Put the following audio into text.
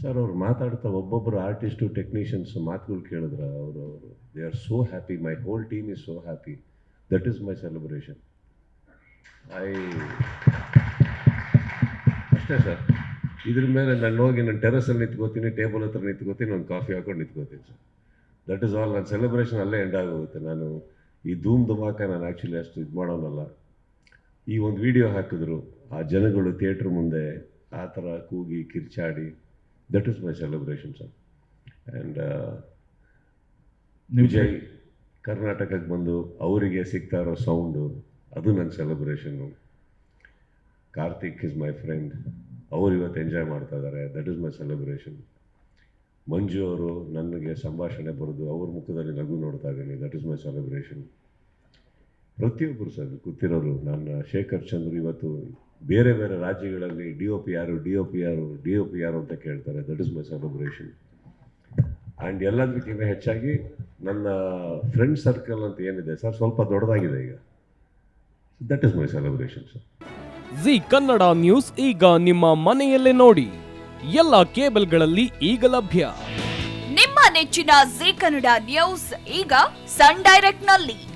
Sir, ಅವ್ರು ಮಾತಾಡ್ತಾ ಒಬ್ಬೊಬ್ಬರು ಆರ್ಟಿಸ್ಟು ಟೆಕ್ನಿಷಿಯನ್ಸ್ ಮಾತುಗಳು ಕೇಳಿದ್ರೆ ಅವರು ಅವರು they are so happy my whole team is so happy that is my celebration I ಅಷ್ಟೇ ಸರ್. ಇದ್ರ ಮೇಲೆ ನಾನು ಹೋಗಿ ನಾನು ಟೆರಸಲ್ಲಿ ನಿಂತ್ಕೋತೀನಿ ಟೇಬಲ್ ಹತ್ರ ನಿಂತ್ಕೋತೀನಿ, ಒಂದು ಕಾಫಿ ಹಾಕೊಂಡು ನಿಂತ್ಕೋತೀನಿ ಸರ್. ದಟ್ ಈಸ್ ಆಲ್ ನನ್ನ ಸೆಲೆಬ್ರೇಷನ್ ಅಲ್ಲೇ ಎಂಡ್ ಆಗೋಗುತ್ತೆ. ನಾನು ಈ ಧೂಮ್ ಧುಮಾಕ ನಾನು ಆ್ಯಕ್ಚುಲಿ ಅಷ್ಟು ಇದು ಮಾಡೋನಲ್ಲ. ಈ ಒಂದು ವಿಡಿಯೋ ಹಾಕಿದ್ರು, ಆ ಜನಗಳು ಥಿಯೇಟ್ರ್ ಮುಂದೆ ಆ ಥರ ಕೂಗಿ ಕಿರ್ಚಾಡಿ that is my celebration sir and Vijay ಕರ್ನಾಟಕಕ್ಕೆ ಬಂದು ಅವರಿಗೆ ಸಿಗ್ತಾ ಇರೋ ಸೌಂಡು ಅದು ನನ್ನ celebration Karthik is my friend ಅವರು ಇವತ್ತು ಎಂಜಾಯ್ ಮಾಡ್ತಾ ಇದ್ದಾರೆ. That is my celebration Manju ಅವರು ನನಗೆ ಸಂಭಾಷಣೆ ಬರೆದು ಅವ್ರ ಮುಖದಲ್ಲಿ ನಗು ನೋಡ್ತಾ ಇದ್ದೀನಿ. ದಟ್ ಇಸ್ ಮೈ ಸೆಲೆಬ್ರೇಷನ್ ಪ್ರತಿಯೊಬ್ಬರು ಸರ್ ಗೊತ್ತಿರೋರು. ನನ್ನ ಶೇಖರ್ ಚಂದ್ರ ಇವತ್ತು ಬೇರೆ ಬೇರೆ ರಾಜ್ಯಗಳಲ್ಲಿ ಡಿ ಒ ಪಿ ಯಾರು ಡಿ ಒ ಪಿ ಯಾರು ಡಿ ಒ ಪಿ ಯಾರು ಅಂತ ಕೇಳ್ತಾರೆ. That is my celebration and ಎಲ್ಲದಕ್ಕಿಂತ ಹೆಚ್ಚಾಗಿ ನನ್ನ ಫ್ರೆಂಡ್ ಸರ್ಕಲ್ ಅಂತ ಏನಿದೆ ಸರ್ ಸ್ವಲ್ಪ ದೊಡ್ಡದಾಗಿದೆ ಈಗ. That is my celebration sir Zee Kannada news ಈಗ ನಿಮ್ಮ ಮನೆಯಲ್ಲೇ ನೋಡಿ. ಎಲ್ಲ ಕೇಬಲ್ಗಳಲ್ಲಿ ಈಗ ಲಭ್ಯ. ನಿಮ್ಮ ನೆಚ್ಚಿನ ಜಿ ಕನ್ನಡ ನ್ಯೂಸ್ ಈಗ ಸನ್ ಡೈರೆಕ್ಟ್ನಲ್ಲಿ.